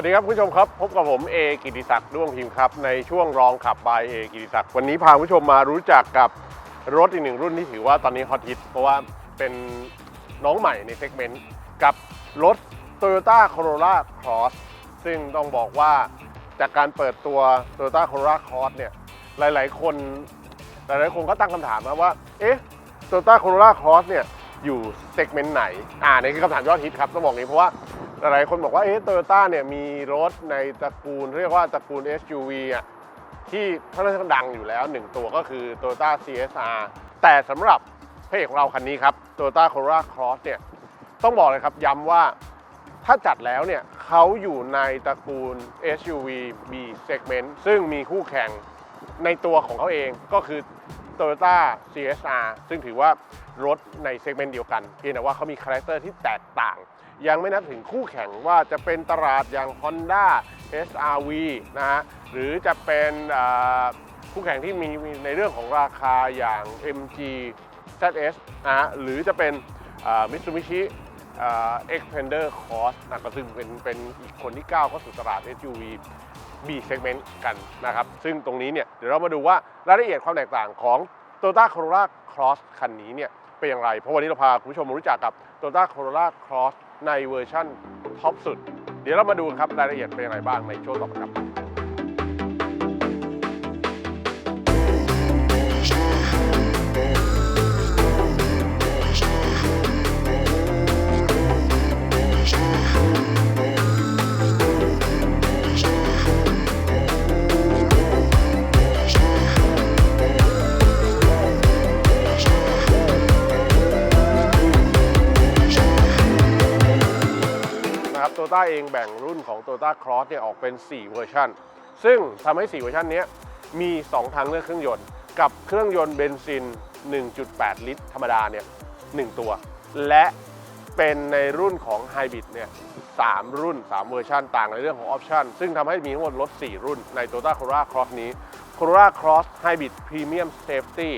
สวัสดีครับคุณผู้ชมครับ พบกับผมเอกิติศักดิ์ด้วงพิมพ์ครับ ในช่วงรองขับบายเอกิติศักดิ์วันนี้พาคุณผู้ชมมารู้จักกับรถอีกหนึ่งรุ่นที่ถือว่าตอนนี้ฮอตฮิตเพราะว่าเป็นน้องใหม่ในเซกเมนต์กับรถ Toyota Corolla Cross ซึ่งต้องบอกว่าจากการเปิดตัว Toyota Corolla Cross เนี่ยหลาย ๆ คนหลายๆคนก็ตั้งคำถามนะว่า เอ๊ะ Toyota Corolla Cross เนี่ยอยู่เซกเมนต์ไหน อ่านี่คือคำถามยอดฮิตครับต้องบอกนี้เพราะว่า หลายคนบอกว่าเอ๊ะ Toyota เนี่ยมีรถในตระกูล เรียกว่าตระกูล SUV อะที่ค่อนข้างดังอยู่แล้วหนึ่งตัวก็คือ Toyota CSR แต่สำหรับพระเอกของเราคันนี้ครับ Toyota Corolla Cross เนี่ยต้องบอกเลยครับย้ำว่าถ้าจัดแล้วเนี่ยเขาอยู่ในตระกูล SUV B segment ซึ่งมีคู่แข่งในตัวของเขาเองก็คือ Toyota CSR ซึ่งถือว่ารถในเซกเมนต์เดียวกันเพียงแต่ว่าเขามีคาแรคเตอร์ที่แตกต่าง ยังไม่นับถึงคู่แข่งว่าจะเป็นตลาดอย่าง Honda SRV นะฮะหรือจะเป็นคู่แข่งที่มีในเรื่องของราคาอย่าง MG ZS นะฮะหรือจะเป็น Mitsubishi อ่า Xpander Cross นะก็ซึ่งเป็นเป็นอีกคนที่ก้าวเข้าสู่ตลาด SUV B segment กันนะครับ ซึ่งตรงนี้เนี่ยเดี๋ยวเรามาดูว่ารายละเอียดความแตกต่างของ Toyota Corolla Cross คันนี้เนี่ยเป็นอย่างไร เพราะวันนี้เราพาคุณผู้ชมมารู้จักกับ Toyota Corolla Cross ในเวอร์ชั่นท็อปสุด เดี๋ยวเรามาดูครับรายละเอียดเป็นอย่างไรบ้างในช่วงต่อไปครับ ต้าเองแบ่งรุ่นของ Toyota Cross เนี่ยออกเป็น 4 เวอร์ชันซึ่งทำให้ 4 เวอร์ชันนี้มี 2 ทางเลือกเครื่องยนต์ กับเครื่องยนต์เบนซิน 1.8 ลิตร ธรรมดาเนี่ย1ตัว และเป็นในรุ่นของไฮบริดเนี่ย3รุ่น 3 เวอร์ชันต่างในเรื่องของออปชันซึ่งทำให้มีทั้งหมดรถ 4 รุ่นใน Toyota Corolla Cross นี้ Corolla Cross Hybrid Premium Safety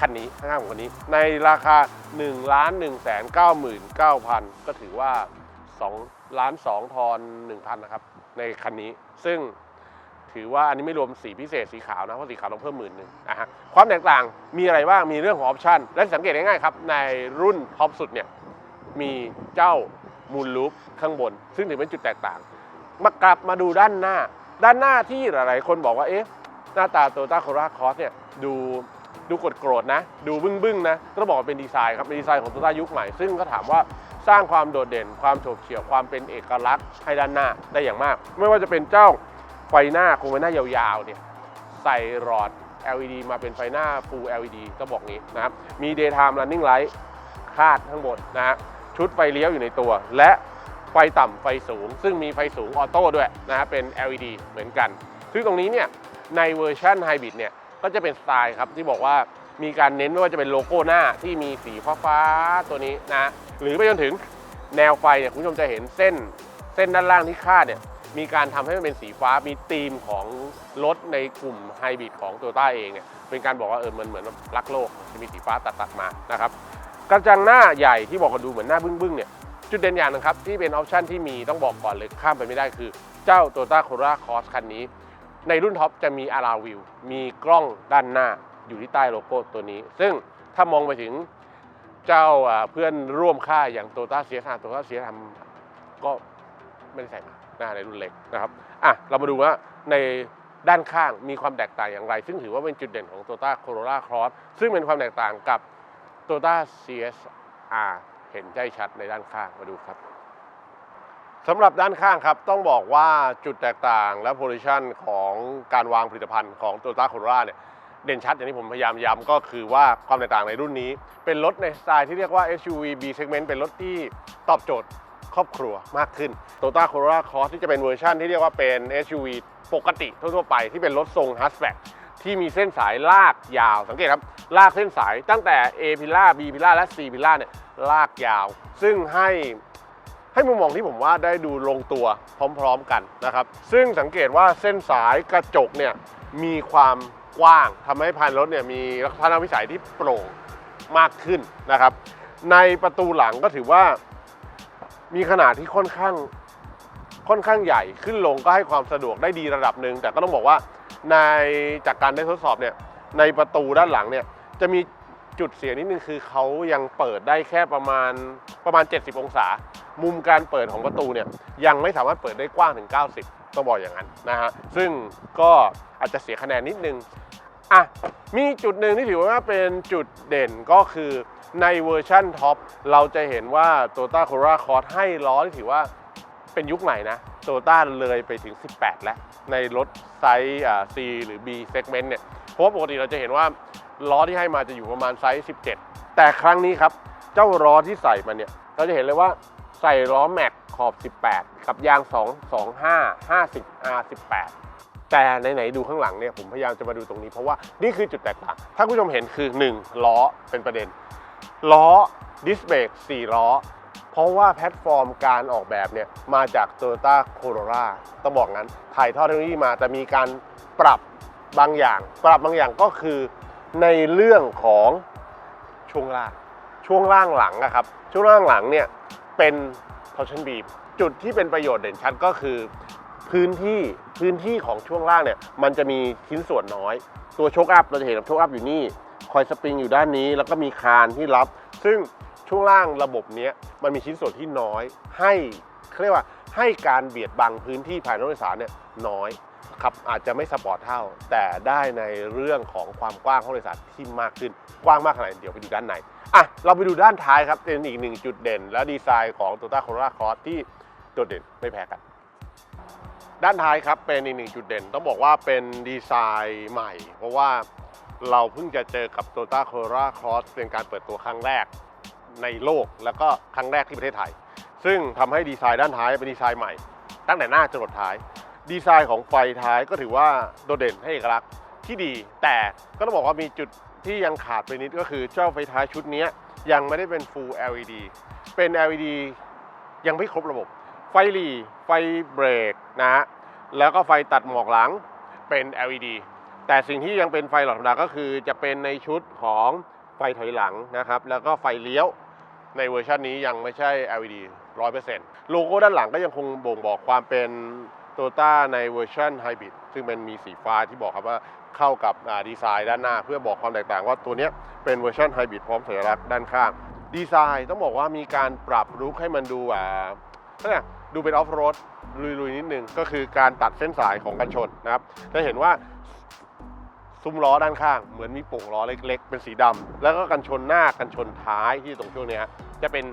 คันนี้ข้างๆของคันนี้ ในราคา 1 1 9 9 9 0 0 ก็ถือว่า 2ล้าน2ทอน1,000นะครับในคันนี้ ซึ่งถือว่าอันนี้ไม่รวมสีพิเศษสีขาวนะ เพราะสีขาวต้องเพิ่มหมื่นหนึ่งนะฮะความแตกต่างมีอะไรบ้าง มีเรื่องของออปชันและสังเกตง่ายๆครับ ในรุ่นท็อปสุดเนี่ย มีเจ้ามูลลูปข้างบน ซึ่งถือเป็นจุดแตกต่าง มากลับมาดูด้านหน้า ด้านหน้าที่หลายๆ คนบอกว่าเอ๊ะหน้าตาโตโยต้าโคราคอสเนี่ยดูดูกดโกรธนะ ดูบึ้งๆนะต้องบอกว่าเป็นดีไซน์ครับเป็นดีไซน์ของโตโยต้ายุคใหม่ ซึ่งก็ถามว่า สร้างความโดดเด่น ความโฉบเฉี่ยวความเป็นเอกลักษณ์ให้ด้านหน้าได้อย่างมาก ไม่ว่าจะเป็นเจ้าไฟหน้าคงไฟหน้ายาวๆเนี่ยใส่หลอด LED มาเป็นไฟหน้า Full LED ต้องบอกงี้นะครับมี Daytime Running Light คาดข้างบนนะฮะชุดไฟเลี้ยวอยู่ในตัว และไฟต่ำไฟสูง ซึ่งมีไฟสูงออโต้ด้วยนะฮะเป็น LED เหมือนกัน ซึ่งตรงนี้เนี่ยในเวอร์ชันไฮบริดเนี่ยก็จะเป็นสไตล์ครับที่บอกว่ามีการเน้นไม่ว่าจะเป็นโลโก้หน้าที่มีสีฟ้าๆตัวนี้นะ หรือไปจนถึงแนวไฟเนี่ยคุณผู้ชมจะเห็นเส้นเส้นด้านล่างที่คาดเนี่ยมีการทำให้มันเป็นสีฟ้ามีธีมของรถในกลุ่มไฮบริดของโตโยต้าเองเนี่ยเป็นการบอกว่าเออมันเหมือนรักโลกจะมีสีฟ้าตัดๆมานะครับกระจังหน้าใหญ่ที่บอกกันดูเหมือนหน้าบึ้งๆเนี่ยจุดเด่นอย่างหนึงครับที่เป็นออปชันที่มีต้องบอกก่อนเลยข้ามไปไม่ได้คือ เจ้า Toyota Corolla Cross คันนี้ ในรุ่นท็อปจะมีอาราวิวมีกล้องด้านหน้าอยู่ที่ใต้โลโก้ตัวนี้ ซึ่งถ้ามองไปถึง เจ้าเพื่อนร่วมค่ายอย่างโตต้าเสียโตต้าเสียทำก็ไม่ได้ใส่มาหน้าในรุ่นเล็กนะครับอะเรามาดูว่าในด้านข้างมีความแตกต่างอย่างไร ซึ่งถือว่าเป็นจุดเด่นของ Toyota Corolla Cross ซึ่งเป็นความแตกต่างกับ Toyota CSR เห็นได้ชัดในด้านข้างมาดูครับสำหรับด้านข้างครับ ต้องบอกว่าจุดแตกต่างและโพซิชันของการวางผลิตภัณฑ์ของ Toyota Corolla เนี่ย เด่นชัดอย่างที่ผมพยายามย้ำก็คือว่าความแตกต่างในรุ่นนี้ เป็นรถในสไตล์ที่เรียกว่า SUV B segment เป็นรถที่ตอบโจทย์ครอบครัวมากขึ้น Toyota Corolla Cross ที่จะเป็นเวอร์ชันที่เรียกว่าเป็น SUV ปกติทั่วๆไปที่เป็นรถทรง h a t c h b a c ที่มีเส้นสายลากยาว สังเกตครับ ลากเส้นสายตั้งแต่ A พิล่า B พิล่าและ C พิล่าเนี่ยลากยาว ซึ่งให้ให้มุมมองที่ผมว่าได้ดูลงตัวพร้อมๆกันนะครับ ซึ่งสังเกตว่าเส้นสายกระจกเนี่ยมีความ กว้างทำให้ภายในรถเนี่ยมีลักษณะวิสัยที่โปร่งมากขึ้นนะครับ ในประตูหลังก็ถือว่ามีขนาดที่ค่อนข้างค่อนข้างใหญ่ขึ้นลงก็ให้ความสะดวกได้ดีระดับหนึ่งแต่ก็ต้องบอกว่าในจากการได้ทดสอบเนี่ยในประตูด้านหลังเนี่ยจะมีจุดเสียนิดนึงคือเขายังเปิดได้แค่ประมาณประมาณ 70 องศา มุมการเปิดของประตูเนี่ยยังไม่สามารถเปิดได้กว้างถึง 90 ต้องบอกอย่างนั้นนะฮะซึ่งก็อาจจะเสียคะแนนนิดนึงอะมีจุดหนึ่งที่ถือว่าเป็นจุดเด่นก็คือในเวอร์ชั่นท็อปเราจะเห็นว่า Toyota Corolla c o r s ให้ล้อที่ถือว่าเป็นยุคใหม่นะ Toyota เลยไปถึง 18 แล้ว ในรถไซส์อ่า C หรือ B segment เนี่ยเพราะว่าปกติเราจะเห็นว่าล้อที่ให้มาจะอยู่ประมาณไซส์ 17 แต่ครั้งนี้ครับ เจ้าล้อที่ใส่มาเนี่ย เราจะเห็นเลยว่าใส่ล้อแม็ก ขอบ 18 กับยาง 225 50 R18 แต่ไหนๆดูข้างหลังเนี่ยผมพยายามจะมาดูตรงนี้เพราะว่านี่คือจุดแตกต่าง ถ้าคุณผู้ชมเห็นคือ 1 ล้อเป็นประเด็น ล้อดิสเบรก4 ล้อ เพราะว่าแพลตฟอร์มการออกแบบเนี่ยมาจาก Toyota Corolla ต้องบอกงั้น ถ่ายทอดเทคโนโลยีมาแต่มีการปรับบางอย่าง ปรับบางอย่างก็คือในเรื่องของช่วงล่าง ช่วงล่างหลังอะครับ ช่วงล่างหลังเนี่ยเป็น torsion beam จุดที่เป็นประโยชน์เด่นชัดก็คือพื้นที่พื้นที่ของช่วงล่างเนี่ยมันจะมีชิ้นส่วนน้อย ตัวโชคอัพเราจะเห็นโชคอัพอยู่นี่ คอยสปริงอยู่ด้านนี้ แล้วก็มีคานที่รับ ซึ่งช่วงล่างระบบเนี้ยมันมีชิ้นส่วนที่น้อย ให้เรียกว่าให้การเบียดบังพื้นที่ภายในรถโดยสารเนี่ยน้อย ครับอาจจะไม่สปอร์ตเท่า แต่ได้ในเรื่องของความกว้างห้องโดยสารที่มากขึ้น กว้างมากขนาดไหนเดี๋ยวไปดูด้านในอะเราไปดูด้านท้ายครับเป็นอีกหนึ่งจุดเด่น และดีไซน์ของ Toyota Corolla Cross ที่โดดเด่นไม่แพ้กัน ด้านท้ายครับเป็นอีกหนึ่งจุดเด่น ต้องบอกว่าเป็นดีไซน์ใหม่ เพราะว่าเราเพิ่งจะเจอกับ Toyota Corolla Cross เป็นการเปิดตัวครั้งแรกในโลกแล้วก็ครั้งแรกที่ประเทศไทย ซึ่งทำให้ดีไซน์ด้านท้ายเป็นดีไซน์ใหม่ ตั้งแต่หน้าจรดท้าย ดีไซน์ของไฟท้ายก็ถือว่าโดดเด่นให้เอกลักษณ์ที่ดี แต่ก็ต้องบอกว่ามีจุดที่ยังขาดไปนิดก็คือเจ้าไฟท้ายชุดนี้ยยังไม่ได้เป็น Full LED เป็น LED ยังไม่ครบระบบ ไฟหลีไฟเบรกนะฮะแล้วก็ไฟตัดหมอกหลังเป็น LED แต่สิ่งที่ยังเป็นไฟหลอดธรรมดาก็คือจะเป็นในชุดของไฟถอยหลังนะครับ แล้วก็ไฟเลี้ยวในเวอร์ชันนี้ยังไม่ใช่ LED 100%โลโก้ด้านหลังก็ยังคงบ่งบอกความเป็น โตต้าในเวอร์ชันไฮบริดซึ่งเป็นมีสีฟ้าที่บอกครับว่าเข้ากับดีไซน์ด้านหน้า เพื่อบอกความแตกต่างว่าตัวนี้เป็นเวอร์ชันไฮบริดพร้อมสัญลักษณ์ด้านข้าง ดีไซน์ต้องบอกว่ามีการปรับลุคให้มันดูอ่าก็เนี่ดูเป็นออฟโรดลุยๆนิดนึงก็คือการตัดเส้นสายของกันชนนะครับจะเห็นว่าซุ้มล้อด้านข้าง เหมือนมีโป่งล้อเล็ก ๆ เป็นสีดำแล้วก็กันชนหน้ากันชนท้ายที่ตรงช่วงนี้จะเป็น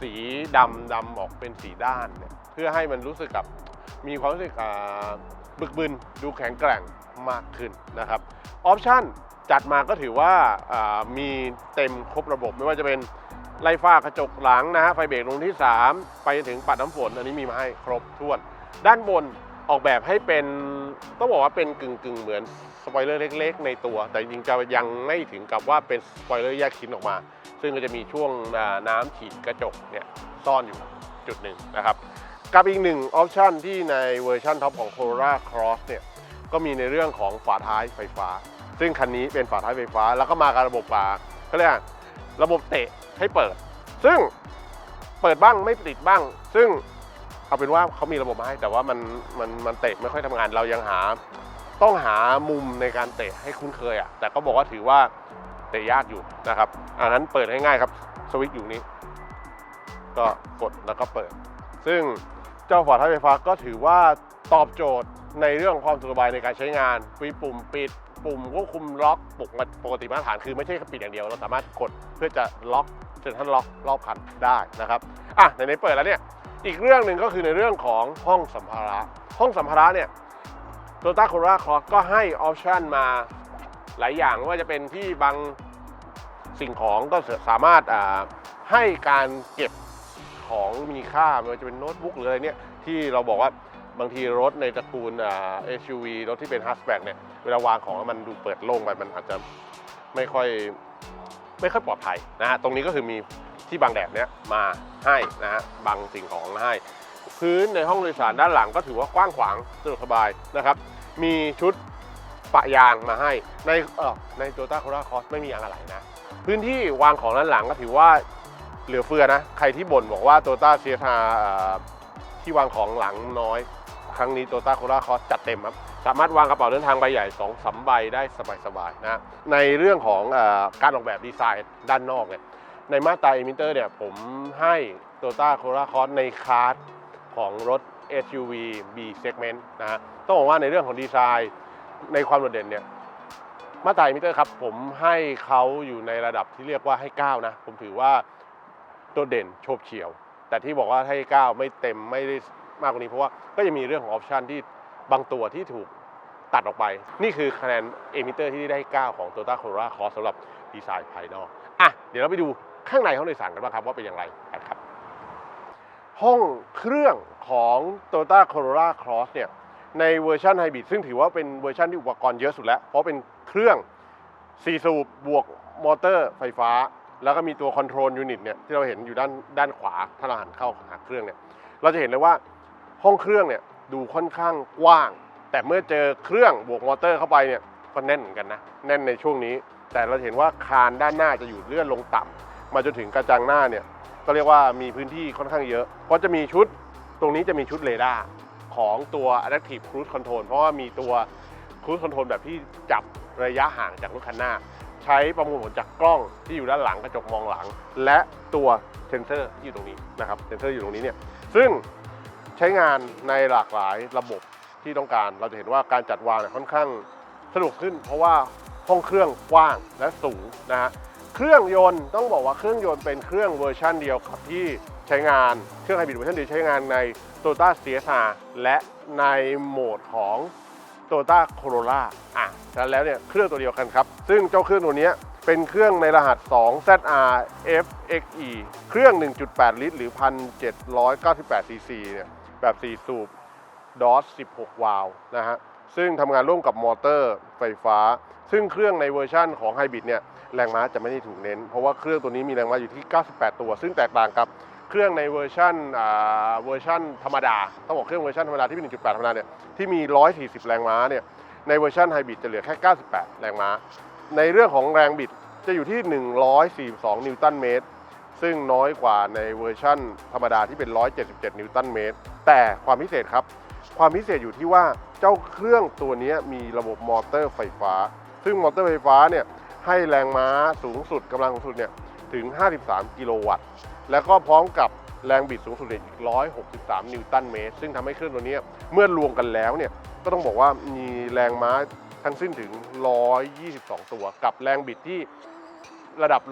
สีดำดำออกเป็นสีด้านเนี่ยเพื่อให้มันรู้สึกกับ มีความรู้สึกบึกบึนดูแข็งแกร่งมากขึ้นนะครับออปชั่นจัดมาก็ถือว่ามีเต็มครบระบบไม่ว่าจะเป็นไล่ฟ้ากระจกหลังนะฮะไฟเบรกลงที่ 3 ไปจนถึงปัดน้ำฝน อันนี้มีมาให้ครบถ้วน ด้านบนออกแบบให้เป็นต้องบอกว่าเป็นกึ่งกึ่งๆ เหมือนสปอยเลอร์เล็ก ๆ ในตัว แต่จริงๆจะยังไม่ถึงกับว่าเป็นสปอยเลอร์แยกชิ้นออกมา ซึ่งก็จะมีช่วงน้ำฉีดกระจกเนี่ยซ่อนอยู่จุดหนึ่งนะครับ กับอีกหนึ่งออปชันที่ในเวอร์ชันท็อปของ Corolla Cross เนี่ยก็มีในเรื่องของฝาท้ายไฟฟ้า ซึ่งคันนี้เป็นฝาท้ายไฟฟ้า แล้วก็มากับระบบฝาเขาเรียกระบบเตะให้เปิด ซึ่งเปิดบ้างไม่ติดบ้าง ซึ่งเอาเป็นว่าเขามีระบบมาให้ แต่ว่ามันมันมันเตะไม่ค่อยทำงานเรายังหา ต้องหามุมในการเตะให้คุ้นเคยอะแต่ก็บอกว่าถือว่าเตะยากอยู่นะครับอันนั้นเปิดให้ง่ายครับสวิตช์อยู่นี้ ก็กดแล้วก็เปิด ซึ่ง เจ้าฝาท้ายไฟฟ้าก็ถือว่าตอบโจทย์ในเรื่องความสะดวกสบายในการใช้งานมีปุ่มปิด ปุ่มควบคุมล็อกปกติปกติมาตรฐานคือไม่ใช่แค่ปิดอย่างเดียว เราสามารถกดเพื่อจะล็อกเซ็นทรัลล็อกรอบคันได้นะครับอะไหนๆเปิดแล้วเนี่ยอีกเรื่องหนึ่งก็คือในเรื่องของห้องสัมภาระ ห้องสัมภาระเนี่ยโตต้าโคราคอก็ให้ออปชันมาหลายอย่างว่าจะเป็นที่บางสิ่งของก็สามารถอ่าให้การเก็บ ของมีค่าไม่ว่าจะเป็นโน้ตบุ๊กหรืออะไรเนี่ยที่เราบอกว่าบางทีรถในตระกูลอ่า SUV รถที่เป็น hatchback เนี่ยเวลาวางของมันดูเปิดโล่งไปมันอาจจะไม่ค่อยไม่ค่อยปลอดภัยนะฮะตรงนี้ก็คือมีที่บางแดดเนี่ยมาให้นะฮะบางสิ่งของมาให้ พื้นในห้องโดยสารด้านหลังก็ถือว่ากว้างขวางสะดวกสบายนะครับ มีชุดปะยางมาให้ในเออใน Toyota Corolla Cross ไม่มีอะไรนะ พื้นที่วางของด้านหลังก็ถือว่า เหลือเฟือนะ ใครที่บ่นบอกว่า Toyota CSR เอ่อที่ที่วางของหลังน้อย ครั้งนี้โตต้าโคราคอสจัดเต็มครับ สามารถวางกระเป๋าเดินทางใบใหญ่2อสใบได้สบายๆนะในเรื่องของอการออกแบบดีไซน์ด้านนอกเนี่ยในมาตราเอมิเตอร์เนี่ยผมให้โตต้าโคราคอสในคลาสของรถ SUV B segment นะฮะต้องบอกว่าในเรื่องของดีไซน์ในความโดดเด่นเนี่ยมาตราเอมิเตอร์ครับ ผมให้เขาอยู่ในระดับที่เรียกว่าให้ 9 นะ ผมถือว่า โดดเด่นโฉบเฉียว แต่ที่บอกว่าให้9ไม่เต็มไม่ได้มากกว่านี้เพราะว่าก็จะมีเรื่องของออปชันที่บางตัวที่ถูกตัดออกไป นี่คือคะแนนเอมิเตอร์ที่ได้ 9 ของ Toyota Corolla Cross สำหรับดีไซน์ภายนอก อะ เดี๋ยวเราไปดูข้างในห้องโดยสารกันบ้างครับ ว่าเป็นอย่างไรกันครับ ห้องเครื่องของ Toyota Corolla Cross เนี่ย ในเวอร์ชันไฮบริดซึ่งถือว่าเป็นเวอร์ชันที่อุปกรณ์เยอะสุดแล้ว เพราะเป็นเครื่อง4สูบบวกมอเตอร์ไฟฟ้า แล้วก็มีตัวคอนโทรลยูนิตเนี่ยที่เราเห็นอยู่ด้านด้านขวาถ้าเราหันเข้าหาเครื่องเนี่ยเราจะเห็นเลยว่าห้องเครื่องเนี่ยดูค่อนข้างกว้าง แต่เมื่อเจอเครื่องบวกมอเตอร์เข้าไปเนี่ยก็แน่นเหมือนกันนะแน่นในช่วงนี้ แต่เราเห็นว่าคานด้านหน้าจะอยู่เลื่อนลงต่ำมาจนถึงกระจังหน้าเนี่ยก็เรียกว่ามีพื้นที่ค่อนข้างเยอะเพราะจะมีชุดตรงนี้จะมีชุดเรดาร์ของตัว Adaptive Cruise Control เพราะว่ามีตัว Cruise Control แบบที่จับระยะห่างจากรถคันหน้า ใช้ประมวลผลจากกล้องที่อยู่ด้านหลังกระจกมองหลัง และตัวเซนเซอร์ที่อยู่ตรงนี้นะครับเซนเซอร์อยู่ตรงนี้เนี่ยซึ่งใช้งานในหลากหลายระบบที่ต้องการ เราจะเห็นว่าการจัดวางเนี่ยค่อนข้างสะดวกขึ้น เพราะว่าห้องเครื่องกว้างและสูงนะฮะเครื่องยนต์ต้องบอกว่าเครื่องยนต์เป็นเครื่องเวอร์ชันเดียวกับที่ใช้งานเครื่องไฮบริดเวอร์ชันเดียวใช้งานใน Toyota CSR และในโหมดของ Toyota Corolla อะแล้วเนี่ยเครื่องตัวเดียวกันครับ ซึ่งเจ้าเครื่องตัวนี้เป็นเครื่องในรหัส 2ZR FXE เครื่อง 1.8 ลิตร หรือ 1,798 cc เนี่ยแบบ 4 สูบ DOS 16 วาล์วนะฮะ ซึ่งทำงานร่วมกับมอเตอร์ไฟฟ้า ซึ่งเครื่องในเวอร์ชั่นของไฮบริดเนี่ยแรงม้าจะไม่ได้ถูกเน้น เพราะว่าเครื่องตัวนี้มีแรงม้าอยู่ที่ 98 ตัว ซึ่งแตกต่างกับ เครื่องในเวอร์ชันเวอร์ชันธรรมดา ต้องบอกเครื่องเวอร์ชันธรรมดาที่เป็น 1.8 ธรรมดาเนี่ยที่มี 140 แรงม้าเนี่ยในเวอร์ชันไฮบริดจะเหลือแค่ 98 แรงม้า ในเรื่องของแรงบิดจะอยู่ที่ 142 นิวตันเมตร ซึ่งน้อยกว่าในเวอร์ชั่นธรรมดาที่เป็น 177 นิวตันเมตร แต่ความพิเศษครับ ความพิเศษอยู่ที่ว่าเจ้าเครื่องตัวนี้มีระบบมอเตอร์ไฟฟ้า ซึ่งมอเตอร์ไฟฟ้าเนี่ยให้แรงม้าสูงสุดกำลังสูงสุดเนี่ยถึง 53 กิโลวัตต์ แล้วก็พร้อมกับแรงบิดสูงสุดอีก 163 นิวตันเมตร ซึ่งทำให้เครื่องตัวนี้เมื่อรวมกันแล้วเนี่ย ก็ต้องบอกว่ามีแรงม้าทั้งสิ้นถึง 122 ตัว กับแรงบิดที่ระดับ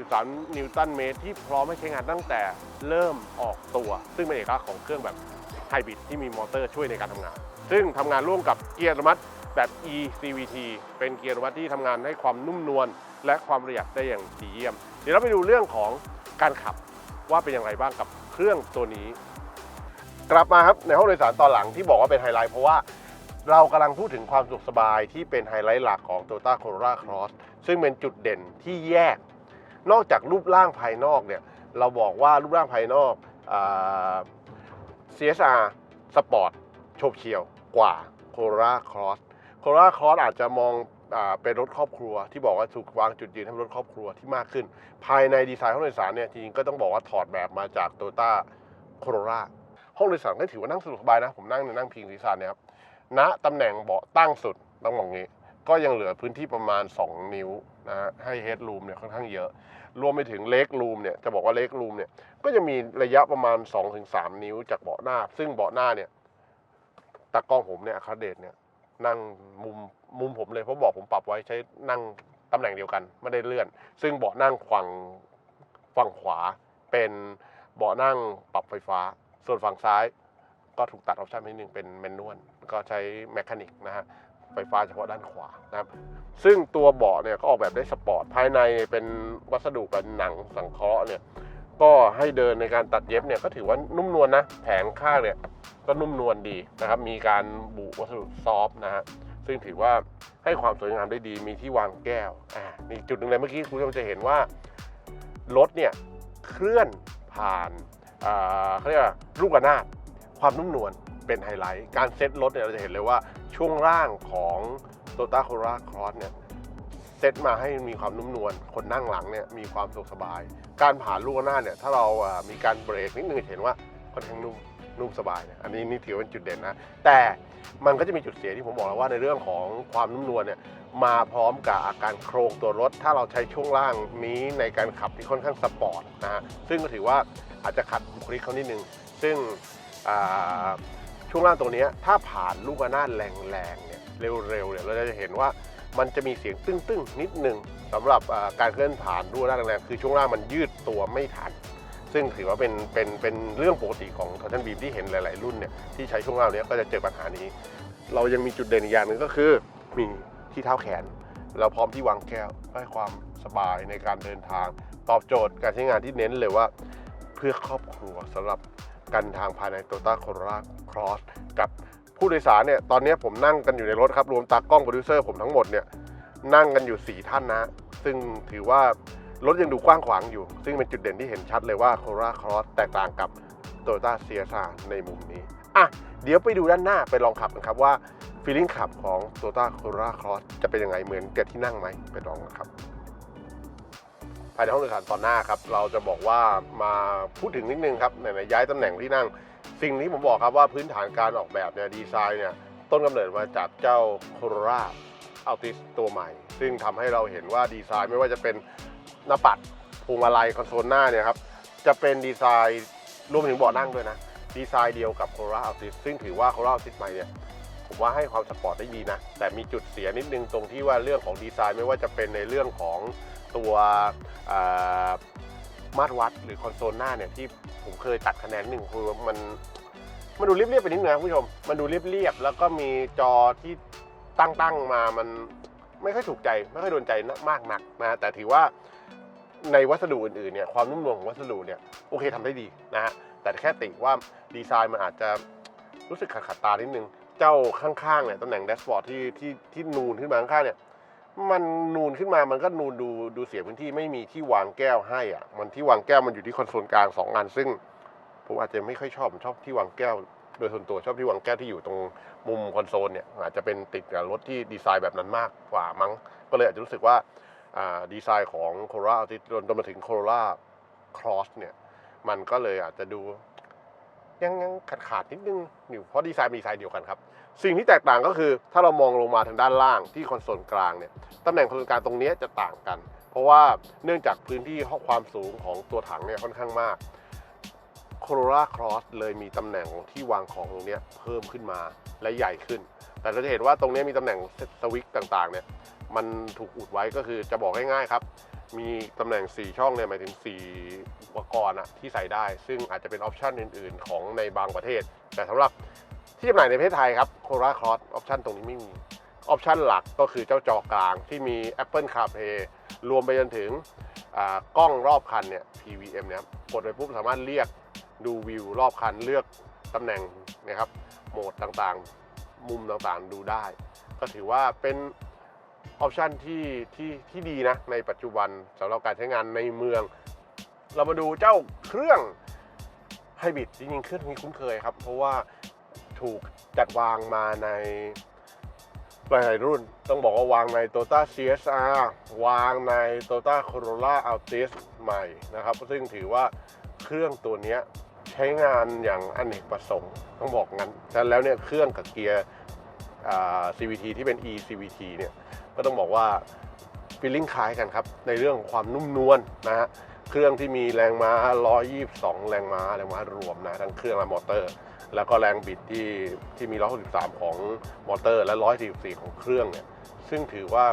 163 นิวตันเมตร ที่พร้อมให้ใช้งานตั้งแต่เริ่มออกตัว ซึ่งเป็นเอกลักษณ์ของเครื่องแบบไฮบริดที่มีมอเตอร์ช่วยในการทำงาน ซึ่งทำงานร่วมกับเกียร์อัตโนมัติแบบ eCVT เป็นเกียร์อัตโนมัติที่ทำงานให้ความนุ่มนวลและความประหยัดได้อย่างดีเยี่ยม เดี๋ยวเราไปดูเรื่องของการขับ ว่าเป็นอย่างไรบ้างกับเครื่องตัวนี้ กลับมาครับในห้องโดยสารตอนหลังที่บอกว่าเป็นไฮไลท์เพราะว่าเรากำลังพูดถึงความสุขสบายที่เป็นไฮไลท์หลักของ Toyota Corolla Cross ซึ่งเป็นจุดเด่นที่แยก นอกจากรูปร่างภายนอกเนี่ยเราบอกว่ารูปร่างภายนอกอ CSR สปอร์ตโฉบเฉี่ยวกว่า Corolla Cross Corolla Cross อาจจะมอง เป็นรถครอบครัวที่บอกว่าถูกวางจุดยืนให้รถครอบครัวที่มากขึ้น ภายในดีไซน์ห้องโดยสารเนี่ยจริงๆก็ต้องบอกว่าถอดแบบมาจาก Toyota Corolla ห้องโดยสารก็ถือว่านั่งสะดวกสบายนะ ผมนั่งเนี่ยนั่งพิงศีรษะเนี่ยครับณตำแหน่งเบาะตั้งสุดต้องบอกงี้ ก็ยังเหลือพื้นที่ประมาณ 2 นิ้วนะฮะให้เฮดรูมเนี่ยค่อนข้างเยอะ รวมไปถึงเล็กรูมเนี่ยจะบอกว่าเล็กรูมเนี่ยก็จะมีระยะประมาณ 2-3 นิ้วจากเบาะหน้า ซึ่งเบาะหน้าเนี่ยตากล้องผมเนี่ยคาเดตเนี่ย นั่งมุมมุมผมเลยเพราะบาะผมปรับไว้ใช้นั่งตำแหน่งเดียวกันไม่ได้เลื่อน ซึ่งเบาะนั่งฝั่งฝั่งขวาเป็นเบาะนั่งปรับไฟฟ้า ส่วนฝั่งซ้ายก็ถูกตัดออปชั่นไปนิดนึงเป็นแมนนวลก็ใช้แมคานิกนะฮะไฟฟ้าเฉพาะด้านขวานะครับ ซึ่งตัวเบาะเนี่ยก็ออกแบบได้สปอร์ต ภายในเป็นวัสดุเป็นหนังสังเคราะห์เนี่ย ก็ให้เดินในการตัดเย็บเนี่ยก็ถือว่านุ่มนวลนะแผงข้างเนี่ยก็นุ่มนวลดีนะครับ มีการบุวัสดุซอฟต์นะฮะซึ่งถือว่าให้ความสวยงามได้ดีมีที่วางแก้วอ่านี่จุดหนึ่งเลยเมื่อกี้คุณผู้ชมจะเห็นว่ารถเนี่ยเคลื่อนผ่านอ่าเขาเรียกว่าลูกระนาดความนุ่มนวลเป็นไฮไลท์ การเซ็ตรถเนี่ยเราจะเห็นเลยว่าช่วงล่างของ Toyota Corolla Cross เนี่ยเซ็ตมาให้มีความนุ่มนวลคนนั่งหลังเนี่ยมีความสุขสบาย การผ่านลูกหน้าเนี่ยถ้าเราอ่ามีการเบรกนิดนึงเห็นว่าค่อนข้างนุ่มนุ่มสบายเนี่ยอันนี้นี่ถือว่เป็นจุดเด่นนะแต่มันก็จะมีจุดเสียที่ผมบอกแล้วว่าในเรื่องของความนุ่มนวลเนี่ยมาพร้อมกับอาการโครงตัวรถ ถ้าเราใช้ช่วงล่างนี้ในการขับที่ค่อนข้างสปอร์ตนะฮะซึ่งก็ถือว่าอาจจะขัดบุคลิกเขานิดนึงซึ่งอ่าช่วงล่างตัวเนี้ยถ้าผ่านลูกระนาดแรงๆเนี่ยเร็วๆเนี่ยเราจะเห็นว่า มันจะมีเสียงตึ้งๆ นิดหนึ่งสำหรับการเคลื่อนผ่านลูกระนาดแรงคือช่วงล่างมันยืดตัวไม่ทัน ซึ่งถือว่าเป็นเป็นเป็นเรื่องปกติของทอร์ชันบีมที่เห็นหลาย ๆ รุ่นเนี่ยที่ใช้ช่วงล่างเนี้ยก็จะเจอปัญหานี้ เรายังมีจุดเด่นอีกอย่างหนึ่งก็คือมีที่เท้าแขน เราพร้อมที่วางแก้วให้ความสบายในการเดินทาง ตอบโจทย์การใช้งานที่เน้นเลยว่า เพื่อครอบครัวสำหรับการทางภายใน Toyota Corolla Cross กับ ผู้โดยสารเนี่ยตอนนี้ผมนั่งกันอยู่ในรถครับ รวมตากล้องโปรดิวเซอร์ผมทั้งหมดเนี่ยนั่งกันอยู่ 4 ท่านนะ ซึ่งถือว่ารถยังดูกว้างขวางอยู่ ซึ่งเป็นจุดเด่นที่เห็นชัดเลยว่า Corolla Cross แตกต่างกับ Toyota Sienna ในมุมนี้อะเดี๋ยวไปดูด้านหน้าไปลองขับกันครับว่าฟีลิ่งขับของ Toyota Corolla Cross จะเป็นยังไงเหมือนกับที่นั่งไหมไปลองกันครับภายในห้องโดยสารตอนหน้าครับ เราจะบอกว่ามาพูดถึงนิดนึงครับไหนๆย้ายตำแหน่งที่นั่ง สิ่งที่ผมบอกครับว่าพื้นฐานการออกแบบเนี่ยดีไซน์เนี่ยต้นกำเนิดมาจากเจ้า Corolla Altis ตัวใหม่ ซึ่งทำให้เราเห็นว่าดีไซน์ไม่ว่าจะเป็นหน้าปัดพวงมาลัยคอนโซลหน้าเนี่ยครับจะเป็นดีไซน์รวมถึงเบาะนั่งด้วยนะ ดีไซน์เดียวกับ Corolla Altis ซึ่งถือว่า Corolla Altis ใหม่เนี่ยผมว่าให้ความสปอร์ตได้ดีนะ แต่มีจุดเสียนิดนึงตรงที่ว่าเรื่องของดีไซน์ไม่ว่าจะเป็นในเรื่องของตัวอ่ามาตรวัดหรือคอนโซลหน้าเนี่ยที่ผมเคยตัดคะแนนหนึ่งคือมัน มันดูเรียบๆไปนิดนึงนะคุณผู้ชม มันดูเรียบๆแล้วก็มีจอที่ตั้งๆมา มันไม่ค่อยถูกใจ ไม่ค่อยโดนใจมากนักนะ แต่ถือว่าในวัสดุอื่นๆเนี่ย ความนุ่มนวลของวัสดุเนี่ย โอเคทำได้ดีนะฮะ แต่แค่ติว่าดีไซน์มันอาจจะรู้สึกขัดๆตานิดนึง เจ้าข้างๆเนี่ยตำแหน่งแดชบอร์ดที่ที่ที่นูนขึ้นมาข้างๆเนี่ย มันนูนขึ้นมา มันก็นูนดูดูเสียพื้นที่ไม่มีที่วางแก้วให้อะ มันที่วางแก้วมันอยู่ที่คอนโซลกลางสองอันซึ่ง ผมอาจจะไม่ค่อยชอบชอบที่วางแก้ว โดยส่วนตัวชอบที่วางแก้วที่อยู่ตรงมุมคอนโซลเนี่ยอาจจะเป็นติดกับรถที่ดีไซน์แบบนั้นมากกว่ามั้ง ก็เลยอาจจะรู้สึกว่าดีไซน์ของ Corolla Altis จนจนมาถึง Corolla Cross เนี่ยมันก็เลยอาจจะดูยังยังขาดขาดนิดนึงอยู่เพราะดีไซน์เป็นดีไซน์เดียวกันครับ สิ่งที่แตกต่างก็คือ ถ้าเรามองลงมาทางด้านล่างที่คอนโซลกลางเนี่ยตำแหน่งคอนโซลกลางตรงนี้จะต่างกัน เพราะว่าเนื่องจากพื้นที่ความสูงของตัวถังเนี่ยค่อนข้างมาก Corolla Cross เลยมีตำแหน่งที่วางของตรงนี้เพิ่มขึ้นมาและใหญ่ขึ้น แต่เราจะเห็นว่าตรงนี้มีตำแหน่งสวิตช์ต่างๆเนี่ยมันถูกอุดไว้ก็คือจะบอกง่ายๆครับ มีตำแหน่ง 4 ช่องเนี่ยหมายถึง 4 อุปกรณ์อะที่ใส่ได้ ซึ่งอาจจะเป็นออปชันอื่น ๆ ของในบางประเทศ แต่สำหรับที่จำหน่ายในประเทศไทยครับ Corolla Cross ออปชันตรงนี้ไม่มีออปชันหลักก็คือเจ้าจอกลางที่มี Apple CarPlay รวมไปจนถึงกล้องรอบคันเนี่ย PVM เนี่ยกดไปปุ๊บสามารถเรียก ดูวิวรอบคันเลือกตำแหน่งนะครับโหมดต่างๆ มุมต่างๆดูได้ ก็ถือว่าเป็นออปชันที่ที่ที่ดีนะในปัจจุบันสำหรับการใช้งานในเมือง เรามาดูเจ้าเครื่องไฮบริดจริงๆเครื่องนี้คุ้นเคยครับ เพราะว่าถูกจัดวางมาในหลายๆรุ่น ต้องบอกว่าวางใน Toyota CSR วางใน Toyota Corolla Altis ใหม่นะครับ ซึ่งถือว่าเครื่องตัวนี้ ใช้งานอย่างอเนกประสงค์ต้องบอกงั้นฉะนั้นแล้วเนี่ยเครื่องกับเกียร์ CVT ที่เป็น e CVT เนี่ยก็ต้องบอกว่าฟีลลิ่งคล้ายกันครับ ในเรื่องของความนุ่มนวลนะฮะเครื่องที่มีแรงม้า 122 แรงม้าแรงม้ารวมนะทั้งเครื่องและมอเตอร์ แล้วก็แรงบิดที่ที่มี 163 ของมอเตอร์ และ 144 ของเครื่องเนี่ยซึ่งถือว่า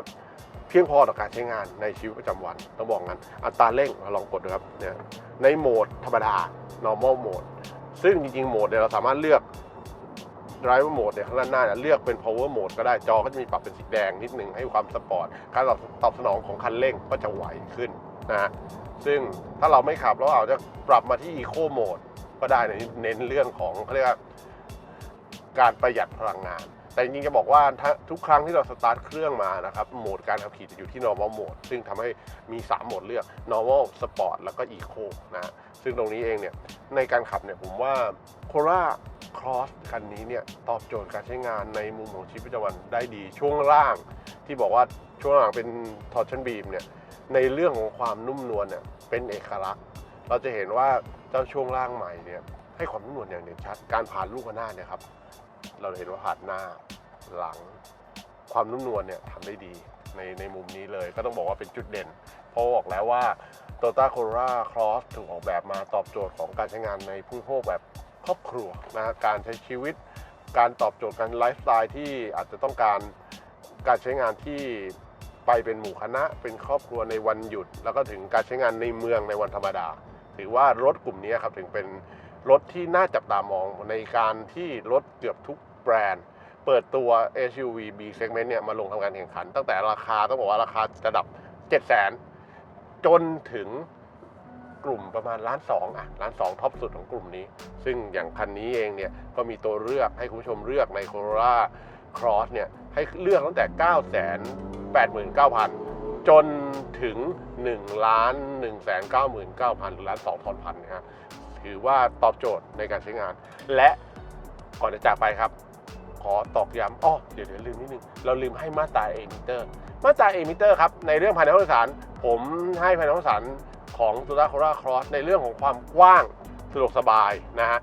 เพียงพอต่อการใช้งานในชีวิตประจำวันต้องบอกงั้น อัตราเร่งลองกดดูครับเนี่ยในโหมดธรรมดา normal mode ซึ่งจริงๆโหมดเนี่ยเราสามารถเลือก driver mode เนี่ยข้างด้านหน้าเนี่ยเลือกเป็น power mode ก็ได้จอก็จะมีปรับเป็นสีแดงนิดนึงให้ความสปอร์ตการตอบตอบสนองของคันเร่งก็จะไหวขึ้นนะฮะซึ่งถ้าเราไม่ขับเราอาจจะปรับมาที่ eco mode ก็ได้เน้นเรื่องของเขาเรียกว่าการประหยัดพลังงาน แต่จริงๆจะบอกว่าทุกครั้งที่เราสตาร์ทเครื่องมานะครับโหมดการขับขี่จะอยู่ที่ normal mode ซึ่งทำให้มี 3 โหมดเลือก normal sport แล้วก็ eco นะซึ่งตรงนี้เองเนี่ยในการขับเนี่ยผมว่า c o r a Cross คันนี้เนี่ยตอบโจทย์การใช้งานในมุมของชีวิตประจำวันได้ดีช่วงล่างที่บอกว่าช่วงหลังเป็น torsion beam เนี่ยในเรื่องของความนุ่มนวลเนี่ยเป็นเอกลักษณ์ เราจะเห็นว่าเจ้าช่วงล่างใหม่เนี่ยให้ความนุ่มนวลอย่างเด่นชัด การผ่านลูกระนาเนี่ยครับ เราเห็นว่าผ่านหน้าหลัง ความนุ่มนวลเนี่ยทำได้ดีในในมุมนี้เลย ก็ต้องบอกว่าเป็นจุดเด่น เพราะบอกแล้วว่า Toyota Corolla Cross ถูกออกแบบมาตอบโจทย์ของการใช้งานในผู้บริโภคแบบครอบครัวนะการใช้ชีวิต การตอบโจทย์การไลฟ์สไตล์ที่อาจจะต้องการการใช้งานที่ไปเป็นหมู่คณะ เป็นครอบครัวในวันหยุด แล้วก็ถึงการใช้งานในเมืองในวันธรรมดา ถือว่ารถกลุ่มนี้ครับถึงเป็น รถที่น่าจับตามองในการที่รถเกือบทุกแบรนด์ เปิดตัว SUV B segment เนี่ยมาลงทำการแข่งขัน ตั้งแต่ราคาต้องบอกว่าราคาระดับ 7 0 0 0 0 0 จนถึงกลุ่มประมาณล้านสองอะล้านสองท็อปสุดของกลุ่มนี้ ซึ่งอย่างคันนี้เองเนี่ยก็มีตัวเลือกให้คุณผู้ชมเลือกใน Corolla Cross เนี่ยให้เลือกตั้งแต่ 9 8 9 0 0 0 จนถึง1ล้าน1 9 9 0 0 0 หรือล้าน2ทอนพันนะฮะ ถือว่าตอบโจทย์ในการใช้งาน และก่อนจะจากไปครับ ขอตอกย้ำอ้อเดี๋ยวเดี๋ยวลืมนิดนึง เราลืมให้มาตราเอมิเตอร์ มาตราเอมิเตอร์ครับ ในเรื่องภายในห้องโดยสาร ผมให้ภายในห้องโดยสารของ Toyota Corolla Cross ในเรื่องของความกว้างสะดวกสบายนะฮะ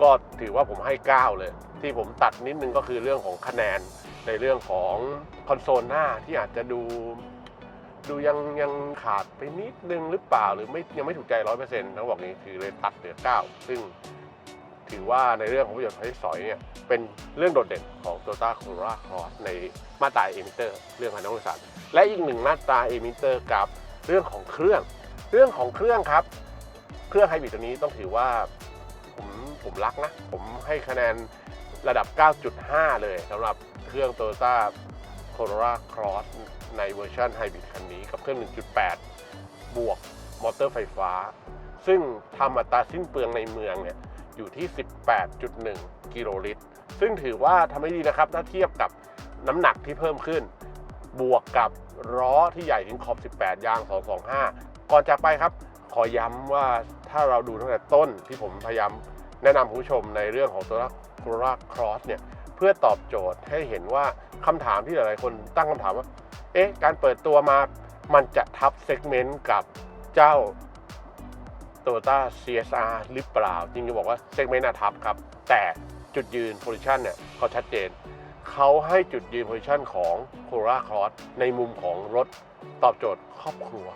ก็ถือว่าผมให้ 9 เลย ที่ผมตัดนิดนึงก็คือเรื่องของคะแนนในเรื่องของคอนโซลหน้าที่อาจจะดู ดูยังยังขาดไปนิดนึงหรือเปล่าหรือไม่ยังไม่ถูกใจร้อยเปอร์เซ็นต์ต้องบอกนี้คือเลยตัดเหลือ9ซึ่งถือว่าในเรื่องของประโยชน์ไฟสอยเนี่ยเป็นเรื่องโดดเด่นของ Toyota Corolla Cross ในมาตราเอมิเตอร์เรื่องภายในห้องโดยสารและอีกหนึ่งมาตราเอมิเตอร์กับเรื่องของเครื่อง เรื่องของเครื่องครับ เครื่องไฮบริดตัวนี้ต้องถือว่าผมผมรักนะ ผมให้คะแนนระดับ 9.5 เลยสำหรับเครื่อง Toyota Corolla Cross ในเวอร์ชันไฮบริดคันนี้กับเครื่อง 1.8 บวกมอเตอร์ไฟฟ้า ซึ่งทำอัตราสิ้นเปลืองในเมืองเนี่ยอยู่ที่ 18.1 กิโลลิตร ซึ่งถือว่าทำได้ดีนะครับ ถ้าเทียบกับน้ำหนักที่เพิ่มขึ้น บวกกับล้อที่ใหญ่ถึงขอบ 18 ยาง 225 ก่อนจากไปครับ ขอย้ำว่าถ้าเราดูตั้งแต่ต้นที่ผมพยายามแนะนำผู้ชมในเรื่องของตัว Corolla Cross เนี่ย เพื่อตอบโจทย์ให้เห็นว่าคำถามที่หลายๆคนตั้งคำถามว่า เอ๊ะ การเปิดตัวมา มันจะทับเซกเมนต์กับเจ้า Toyota CSR หรือเปล่า จริงจะบอกว่าเซกเมนต์อะทับครับ แต่จุดยืน position เนี่ยเขาชัดเจน เขาให้จุดยืน position ของ Corolla Cross ในมุมของรถตอบโจทย์ครอบครัว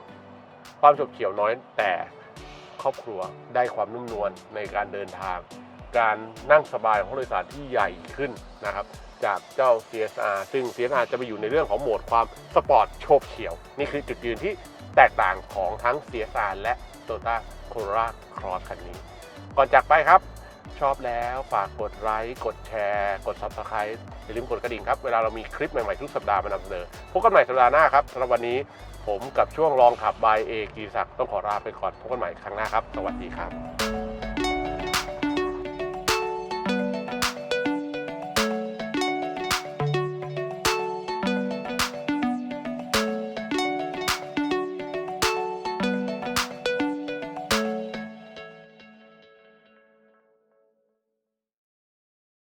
ความฉบเฉี่ยวน้อยแต่ครอบครัวได้ความนุ่มนวลในการเดินทาง การนั่งสบายของผู้โดยสารที่ใหญ่ขึ้นนะครับจากเจ้า CSR ซึ่ง CSR จะไปอยู่ในเรื่องของโหมดความสปอร์ตโฉบเฉียว นี่คือจุดยืนที่แตกต่างของทั้ง CSR และ Toyota Corolla Cross คันนี้ ก่อนจากไปครับ ชอบแล้วฝากกดไลค์กดแชร์ กด Subscribe อย่าลืมกดกระดิ่งครับ เวลาเรามีคลิปใหม่ๆทุกสัปดาห์มานำเสนอพบกันใหม่สัปดาห์หน้าครับสำหรับวันนี้ผมกับช่วงลองขับบายเอกีศักต้องขอลาไปก่อนพบกันใหม่ครั้งหน้าครับ สวัสดีครับ